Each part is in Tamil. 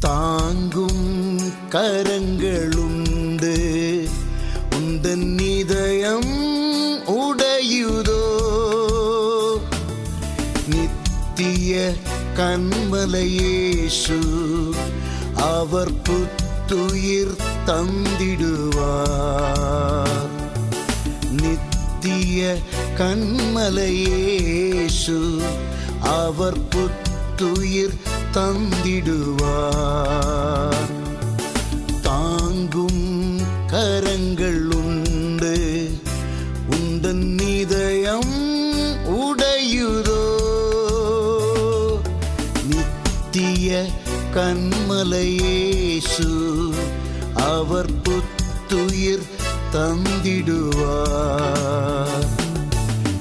தாங்கும் கரங்களுண்டு. உந்தன் இதயம் உடையுதோ? நித்திய கண்மலையேசு அவர் புத்துயிர் தந்திடுவார். நித்திய கண்மலையேசு அவர் புத்துயிர் தந்திடுவார். தாங்கும் கரங்கள் உண்டு. உந்தன் இதயம் உடையுதோ. நித்திய கண்மலையேசு அவர் புத்துயிர் தந்திடுவார்.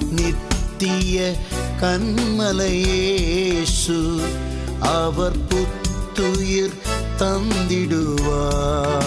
நித்திய கண்மலையேசு அவர் புத்துயிர் தந்திடுவார்.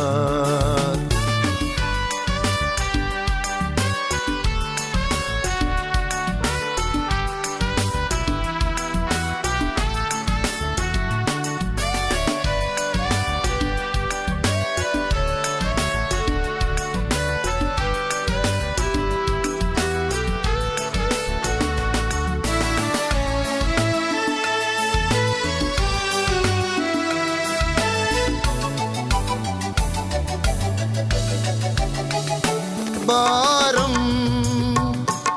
பாரம்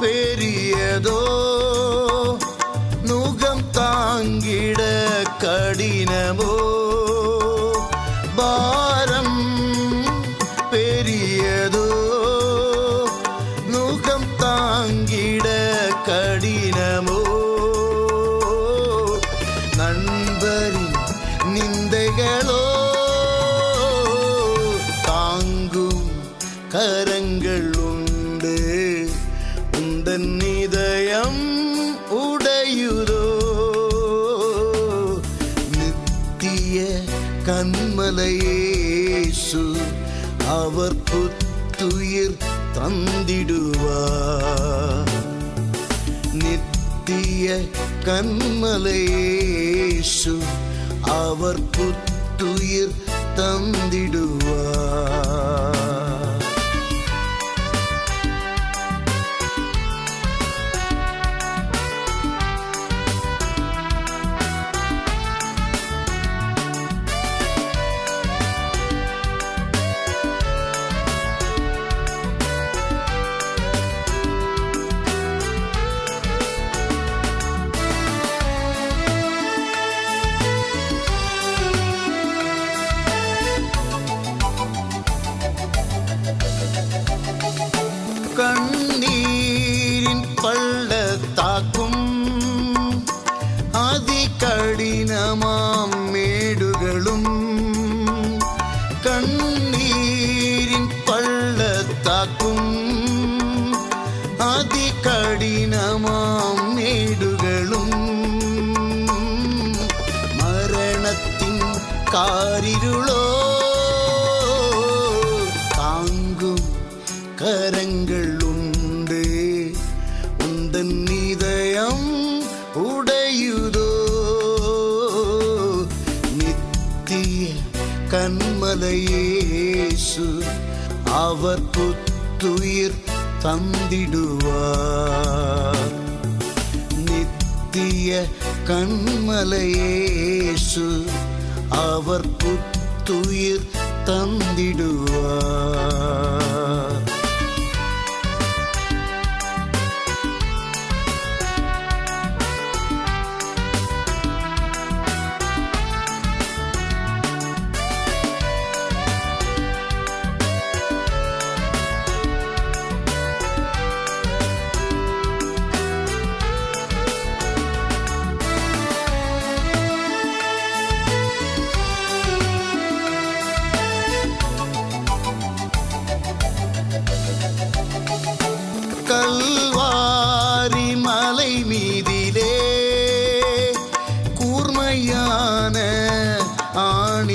பெரியதோ நுகம் தாங்கிட கடினமோ? பாரம் பெரியதோ நுகம் தாங்கிட கடினமோ? நண்பரின் நிந்தைகளோ தாங்கும் கர உடையுதோ நித்திய கண்மலையேசு அவர் புத்துயிர் தந்திடுவார். நித்திய கண்மலையேசு அவர் புத்துயிர் தந்திடுவார். கடினமாம் மேடுகளும் கண்ணீரின் பள்ளத்தாக்கும் அதி கடினமாம் மேடுகளும் மரணத்தின் காரிருளோ தாங்கும் கர கண்மலையேசு அவர் புத்துயிர் தந்திடுவார். நித்திய கண்மலையேசு அவர் புத்துயிர் தந்திடுவார்.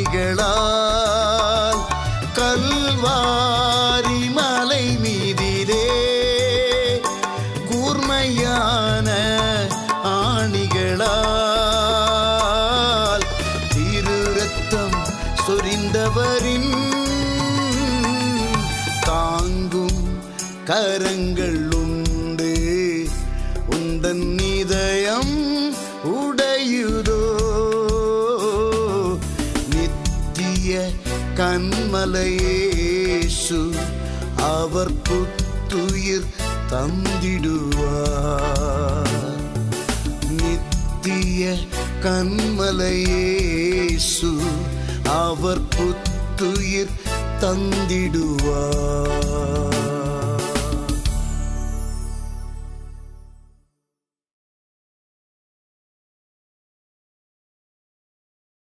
கண்ணிகளால் கல்வாரி மலை மீதிலே கூர்மையான ஆணிகளால் திரு ரத்தம் சொரிந்தவரின் தாங்கும் கரங்கள் கண்மலையேசு அவர் புத்துயிர் தந்திடுவார். நித்திய கண்மலையேசு அவர் புத்துயிர் தந்திடுவார்.